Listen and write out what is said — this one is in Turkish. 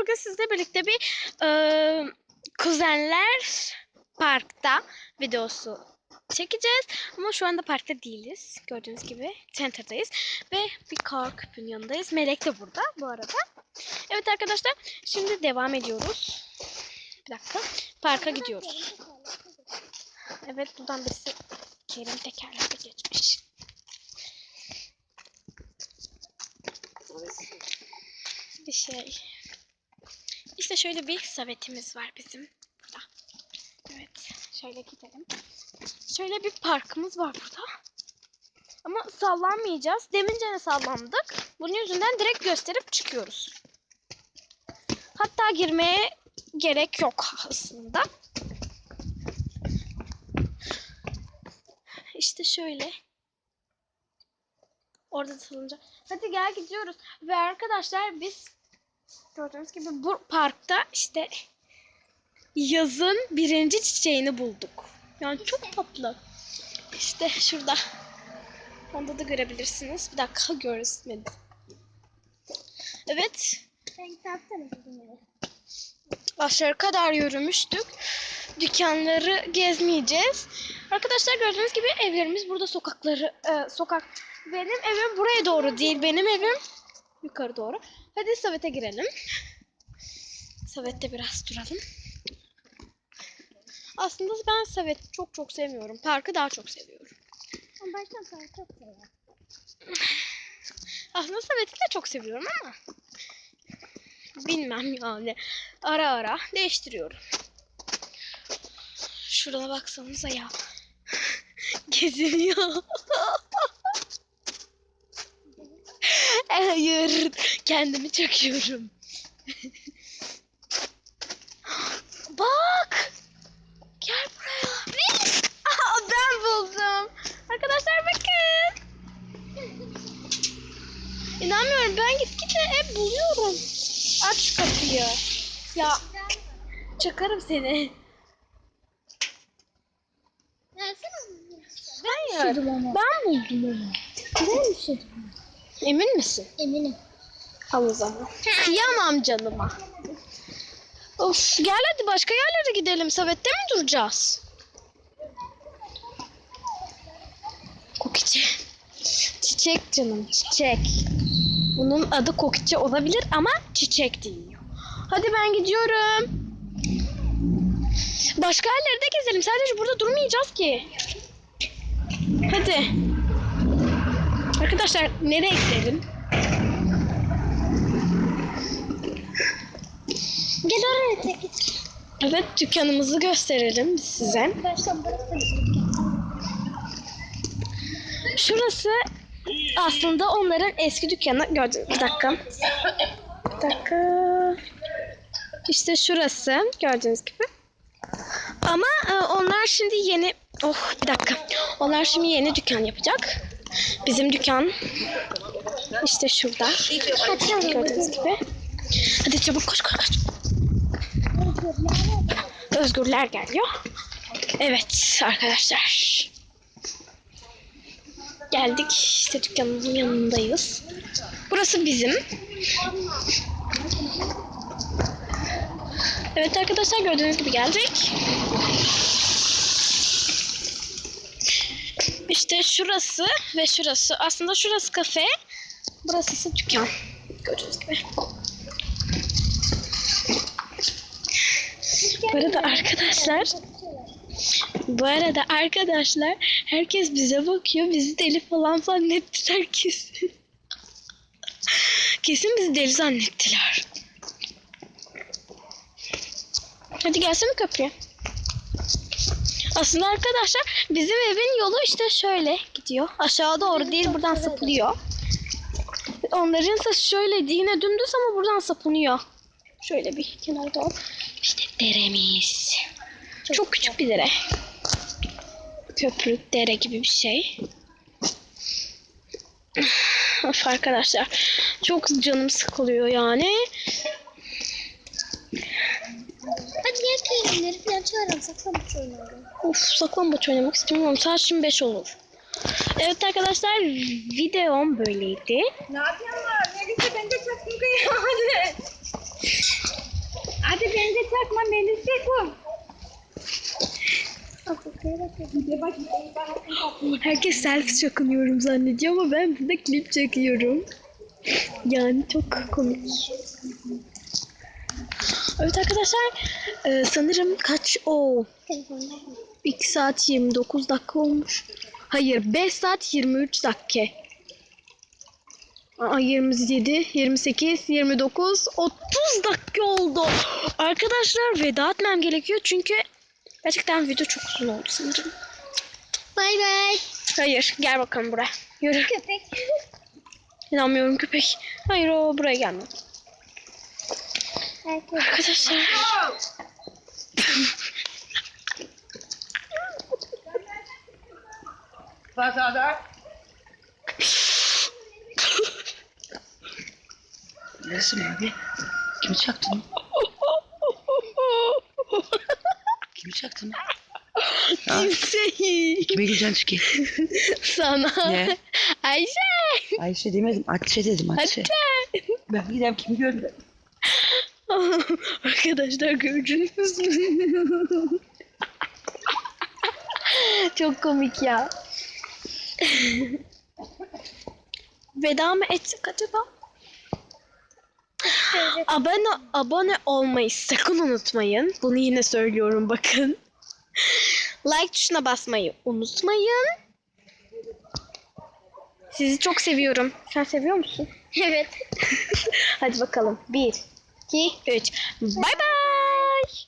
bugün sizle birlikte bir e, kuzenler parkta videosu çekeceğiz. Ama şu anda parkta değiliz. Gördüğünüz gibi center'dayız. Ve bir kar küpün yanındayız. Melek de burada bu arada. Evet arkadaşlar şimdi devam ediyoruz. Bir dakika. Parka gidiyoruz. Evet buradan birisi Kerim tekerlekle geçmiş. Bir şey. İşte şöyle bir savetimiz var bizim burada. Evet. Şöyle gidelim. Şöyle bir parkımız var burada. Ama sallanmayacağız. Demince de sallandık. Bunun yüzünden direkt gösterip çıkıyoruz. Hatta girmeye gerek yok aslında. İşte şöyle. Orada salınca. Hadi gel gidiyoruz. Ve arkadaşlar biz gördüğünüz gibi bu parkta işte yazın birinci çiçeğini bulduk. Yani çok tatlı. İşte şurada. Onda da görebilirsiniz. Bir dakika görsmedim. Evet. Aşağı kadar yürümüştük. Dükkanları gezmeyeceğiz. Arkadaşlar gördüğünüz gibi evlerimiz burada sokakları e, sokak. Benim evim buraya doğru değil. Benim evim yukarı doğru. Hadi Savet'e girelim. Savet'te biraz duralım. Aslında ben Savet'i çok çok sevmiyorum. Parkı daha çok seviyorum. Ama baştan sana çok sever. Aslında Savet'i de çok seviyorum ama bilmem yani. Ara ara değiştiriyorum. Şurana baksanıza ya. Geziniyor. Hayır. Kendimi çekiyorum. Bak. Gel buraya. Aa, ben buldum. Arkadaşlar bakın. İnanmıyorum ben gitgide hep buluyorum. Aç şu kapıyı. Ya çakarım seni. Hayır. Ben buldum onu. Bir şey. Emin misin? Eminim. Al o zaman. Kıyamam canıma. Of gel hadi başka yerlere gidelim. Savet'te mi duracağız? Kokiçe. Çiçek canım çiçek. Bunun adı kokiçe olabilir ama çiçek değil. Hadi ben gidiyorum. Başka yerlerde gezelim. Sadece burada durmayacağız ki. Hadi. Arkadaşlar nereye gidelim? Gel oraya git. Evet dükkanımızı gösterelim size. Burası Şurası aslında onların eski dükkanı. Gördüm. Bir dakika. Bir dakika. İşte şurası gördüğünüz gibi. Ama e, onlar şimdi yeni... Oh bir dakika. Onlar şimdi yeni dükkan yapacak. Bizim dükkan işte şurada. Gördüğünüz gibi. Hadi çabuk koş koş koş. Özgürler geliyor. Evet arkadaşlar. Geldik işte dükkanımızın yanındayız. Burası bizim. Evet arkadaşlar gördüğünüz gibi geldik. İşte şurası ve şurası. Aslında şurası kafe. Burası ise dükkan. Gördüğünüz gibi. Bu arada arkadaşlar bu arada arkadaşlar herkes bize bakıyor. Bizi deli falan zannettiler kesin. kesin bizi deli zannettiler. Hadi gelsene kapıya. Aslında arkadaşlar bizim evin yolu işte şöyle gidiyor. Aşağı doğru değil buradan sapılıyor. Onların ise şöyle yine dümdüz ama buradan sapınıyor. Şöyle bir kenara doğru. İşte deremiz. Çok küçük bir dere. Köprü, dere gibi bir şey. Of arkadaşlar. Çok canım sıkılıyor yani. Hadi gel peynirleri falan çağıralım. Saklambaç oynayalım. Of saklambaç oynamak istemiyorum. Saat şimdi 5 olur. Evet arkadaşlar videom böyleydi. Ne yapıyorsun? Melike ben de çok mutluyum. Herkes selfie çakınıyorum zannediyor ama ben burada klip çekiyorum. Yani çok komik. Evet arkadaşlar e, sanırım kaç o 2 saat 29 dakika olmuş. Hayır 5 saat 23 dakika. Aa, 27, 28, 29, 30 dakika oldu. Arkadaşlar veda etmem gerekiyor çünkü gerçekten video çok uzun oldu sanırım. Bay bay. Hayır gel bakalım buraya. Yürü. Köpek. İnanmıyorum köpek. Hayır o buraya gelmedi. Arkadaşlar. Neresin abi? Kimi çaktın? Kimi çaktın? Kimseyi. Kime güleceksin çıkayım? Sana. Ne? Ayşe. Ayşe demedim. Atçe dedim Atçe. Ben gidem kimi gördüm? Arkadaşlar gördünüz mü? Çok komik ya. Veda mı etsek acaba? Abone, abone olmayı sakın unutmayın. Bunu yine söylüyorum bakın. Like tuşuna basmayı unutmayın. Sizi çok seviyorum. Sen seviyor musun? Evet. Hadi bakalım. Bir, iki, üç. Bay bay.